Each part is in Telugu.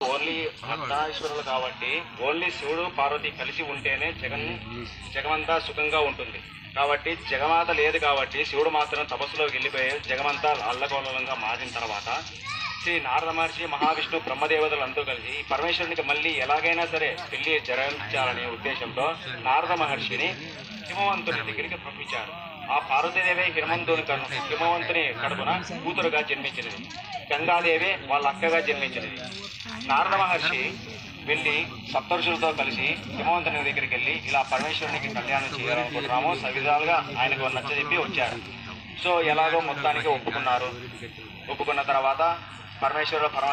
ఓన్లీ అర్ధాశ్వరులు కాబట్టి ఓన్లీ శివుడు పార్వతి కలిసి ఉంటేనే జగన్ జగమంతా సుఖంగా ఉంటుంది. కాబట్టి జగమాత లేదు కాబట్టి శివుడు మాత్రం తపస్సులోకి వెళ్ళిపోయి జగమంతా అల్లకోలంగా మారిన తర్వాత శ్రీ నారద మహర్షి మహావిష్ణు బ్రహ్మదేవతలు అందరూ కలిసి పరమేశ్వరునికి మళ్ళీ ఎలాగైనా సరే పెళ్ళి జరగించాలనే ఉద్దేశంతో నారద మహర్షిని హిమవంతుని దగ్గరికి పంపించారు. ఆ పార్వతీదేవి హిమవంతుని హిమవంతుని కడుపున కూతురుగా జన్మించినది. గంగాదేవి వాళ్ళ అక్కగా జన్మించినది. నారద మహర్షి వెళ్ళి సప్తరుషులతో కలిసి హిమవంతుని దగ్గరికి వెళ్ళి ఇలా పరమేశ్వరునికి కళ్యాణం చేయాలనుకుంటున్నాము సవిధాలుగా ఆయనకు నచ్చజెప్పి వచ్చారు. సో ఎలాగో మొత్తానికి ఒప్పుకున్నారు. ఒప్పుకున్న తర్వాత పరమేశ్వరుడు పరమ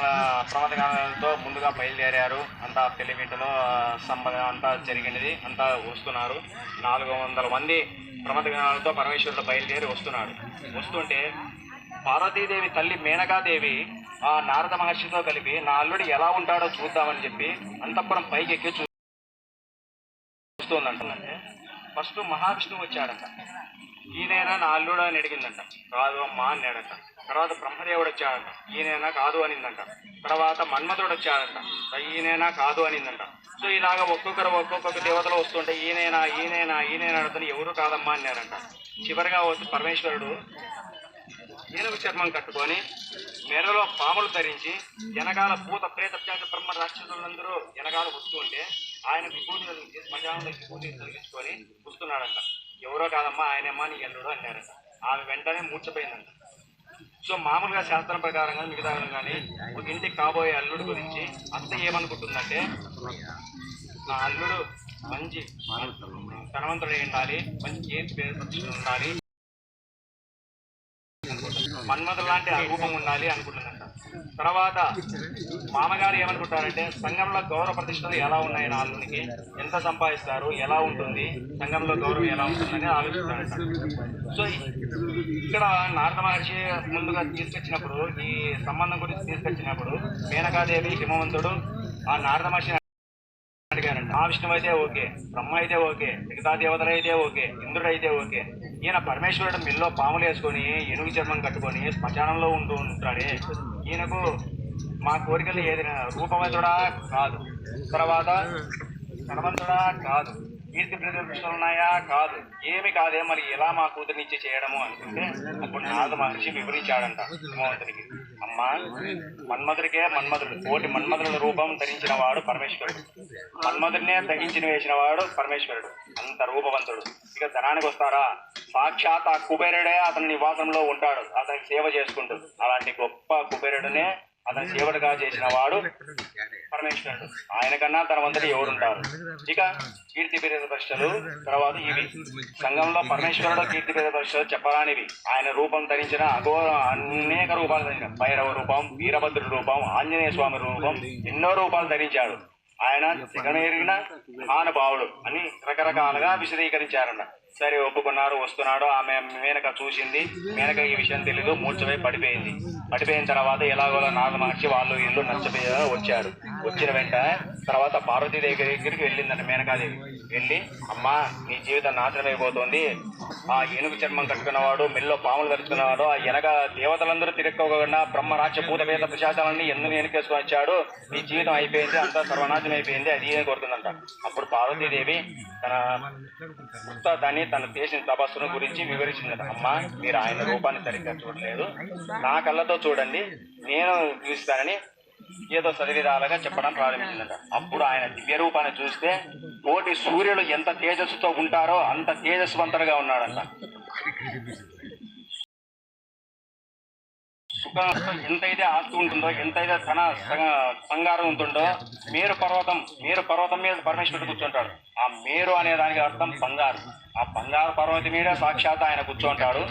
ప్రమదగానంతో ముందుగా బయలుదేరారు. అంతా పెళ్ళిమింటలో సంబంధం అంతా జరిగినది. అంతా వస్తున్నారు. నాలుగు వందల మంది ప్రమదగానాలతో పరమేశ్వరుడు బయలుదేరి వస్తున్నాడు. వస్తుంటే పార్వతీదేవి తల్లి మేనకాదేవి ఆ నారద మహర్షితో కలిపి నా అల్లుడు ఎలా ఉంటాడో చూద్దామని చెప్పి అంతఃపురం పైకి ఎక్కి చూ చూస్తుందంటే. ఫస్ట్ మహావిష్ణువు వచ్చాడంట. ఈయనైనా నా అల్లుడు అని అడిగిందంట. కాదు అమ్మా అన్నాడట. తర్వాత బ్రహ్మదేవుడు వచ్చాడట. ఈయనైనా కాదు అనిందంట. తర్వాత మన్మధుడు వచ్చాడంట. ఈయనైనా కాదు అనిందంట. సో ఇలాగ ఒక్కొక్కరు ఒక్కొక్క దేవతలు వస్తుంటే ఈయనైనా ఈయనైనా ఈయనైనా అడుగుతుంది ఎవరు కాదమ్మా అన్నారంట చివరిగా వచ్చి పరమేశ్వరుడు ఏనుగు చర్మం కట్టుకొని మెడలో పాములు ధరించి వెనకాల భూత ప్రేత ప్యాక బ్రహ్మ రాక్షసులందరూ వెనకాల వస్తూ ఉంటే ఆయన విభూతి తొలగించి శ్మశానంలో విభూతి తొలగించుకొని వస్తున్నాడంట. ఎవరో కాదమ్మా ఆయనమ్మా నీ ఎల్లుడు అన్నారంట ఆమె వెంటనే మూర్చపోయిందంట సో మామూలుగా శాస్త్రం ప్రకారంగా మిగతా కానీ ఒక ఇంటికి కాబోయే అల్లుడు గురించి అత్త ఏమనుకుంటుందంటే నా అల్లుడు మంచి ధనవంతుడై ఉండాలి మంచి ఏ పేరు ఉండాలి మన్మధుడు లాంటి ఆ రూపం ఉండాలి అనుకుంటుందంట తర్వాత మామగారు ఏమనుకుంటారంటే సంఘంలో గౌరవ ప్రతిష్టలు ఎలా ఉన్నాయి నాలుగునికి ఎంత సంపాదిస్తారు? ఎలా ఉంటుంది? సంఘంలో గౌరవం ఎలా ఉంటుందని ఆలోచిస్తారంట. సో ఇక్కడ నారద మహర్షి ముందుగా తీసుకొచ్చినప్పుడు ఈ సంబంధం గురించి తీసుకొచ్చినప్పుడు మేనకాదేవి హిమవంతుడు ఆ నారద మహర్షి అడిగారండి ఆ విష్ణువు అయితే ఓకే బ్రహ్మ అయితే ఓకే మిగతా దేవతలు అయితే ఓకే ఇంద్రుడు అయితే ఓకే. ఈయన పరమేశ్వరుడు మిల్లో పాములు వేసుకొని ఏనుగు చర్మం కట్టుకొని శ్మశానంలో ఉంటూ ఉంటాడే. ఈయనకు మా కోరికలు ఏది రూపవంతుడా కాదు. తర్వాత ధనవంతుడా కాదు. కీర్తి ప్రదర్శనలు ఉన్నాయా కాదు. ఏమి కాదే మరి ఎలా మా కూతురినిచ్చి చేయడము అనుకుంటే అప్పుడు నారద మహర్షి వివరించాడంట హిమవంతుడికి అమ్మా మన్మధుడికే మన్మధుడు. కోటి మన్మధుల రూపం ధరించిన వాడు పరమేశ్వరుడు. మన్మధుడినే తగ్గించిన వేసిన వాడు పరమేశ్వరుడు. అంత రూపవంతుడు. ఇక ధనానికి వస్తారా? సాక్షాత్ ఆ కుబేరుడే అతని నివాసంలో ఉంటాడు. అతనికి సేవ చేసుకుంటాడు అలాంటి గొప్ప కుబేరుడునే అతని సేవడుగా చేసిన వాడు పరమేశ్వరుడు. ఆయన కన్నా తన వంతటి ఎవరుంటారు ఇక కీర్తి పేద పరీక్షలు తర్వాత ఇవి. సంఘంలో పరమేశ్వరుడు కీర్తి పేద పరీక్షలు చెప్పరానివి. ఆయన రూపం ధరించిన అఘోర అనేక రూపాలు ధరించిన. భైరవ రూపం వీరభద్రుడి రూపం ఆంజనేయ స్వామి రూపం ఎన్నో రూపాలు ధరించాడు. ఆయన జగమెరిగిన మహానుభావుడు అని రకరకాలుగా విశదీకరించారన్న. సరే ఒప్పుకున్నారు వస్తున్నాడు. ఆమె మేనక చూసింది. మేనక ఈ విషయం తెలీదు. మూర్చపై పడిపోయింది. పడిపోయిన తర్వాత ఎలాగోలా నాగ మహర్షి వాళ్ళు ఇల్లు నచ్చపోయి వచ్చారు. వచ్చిన వెంట తర్వాత పార్వతీదేవి దగ్గరికి వెళ్ళిందంట మేనకాదేవి. వెళ్ళి అమ్మా నీ జీవితం నాశనం అయిపోతుంది. ఆ ఏనుగు చర్మం కట్టుకున్నవాడు మెల్లో పాములు కట్టుకున్నవాడు ఆ వెనక దేవతలందరూ తిరక్కోకుండా బ్రహ్మ రాజ్య భూత పేద ప్రశాసాలన్నీ ఎందుకు వెనుకేసుకొని వచ్చాడు? నీ జీవితం అయిపోయింది అంతా సర్వనాశనం అయిపోయింది అది ఏం కోరుతుందంట. అప్పుడు పార్వతీదేవి తన భర్త దాన్ని తన చేసిన తపస్సును గురించి వివరించిందట. అమ్మా మీరు ఆయన రూపాన్ని సరిగ్గా చూడలేదు. నా కళ్ళతో చూడండి. నేను చూస్తానని ఏదో సరివిధాలుగా చెప్పడం ప్రారంభించిందట. అప్పుడు ఆయన దివ్య రూపాన్ని చూస్తే కోటి సూర్యుడు ఎంత తేజస్సుతో ఉంటారో అంత తేజస్వంతుడుగా ఉన్నాడంట. సుఖం ఎంతైతే ఆస్తి ఉంటుందో ఎంతైతే ధన సంగారం ఉంటుందో మేరు పర్వతం మేరు పర్వతం మీద పరమేశ్వరుడు కూర్చుంటాడు. ఆ మేరు అనే దానికి అర్థం బంగారు. ఆ బంగారు పర్వతం మీద సాక్షాత్ ఆయన కూర్చుంటాడు.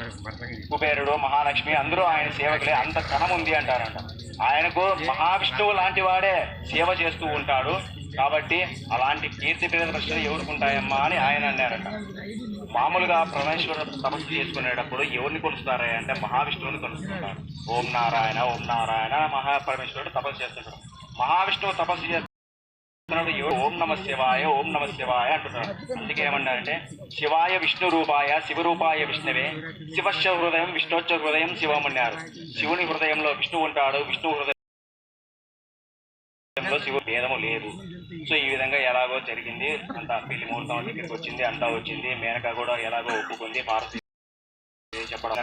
కుబేరుడు మహాలక్ష్మి అందరూ ఆయన సేవకులే. అంత ధనం ఉంది అంటారంట. ఆయనకు మహావిష్ణువు లాంటి వాడే సేవ చేస్తూ ఉంటాడు. కాబట్టి అలాంటి కీర్తి పేద ప్రశ్నలు ఎవరికి ఉంటాయమ్మా అని ఆయన అన్నారట. మామూలుగా పరమేశ్వరుడు తపస్సు చేసుకునేటప్పుడు ఎవరిని కొలుస్తారా అంటే మహావిష్ణువుని కొలుస్తుంటారు. ఓం నారాయణ ఓం నారాయణ మహాపరమేశ్వరుడు తపస్సు చేస్తుంటారు మహావిష్ణువు తపస్సు చేస్తారు ఎవరు ఓం నమ శివాయ ఓం నమ శివాయ అంటున్నారు అందుకే ఏమన్నారంటే శివాయ విష్ణు రూపాయ శివరూపాయ విష్ణువే. శివశ హృదయం విష్ణోచ్చ హృదయం శివం అన్నారు. శివుని హృదయంలో విష్ణువు ఉంటాడు విష్ణు హృదయం శివు భేదము లేదు. సో ఈ విధంగా ఎలాగో జరిగింది. అంత పెళ్ళి ముహూర్తం దగ్గరికి వచ్చింది అంతా వచ్చింది. మేనక కూడా ఎలాగో ఒప్పుకుంది. భారతీయ చెప్పడం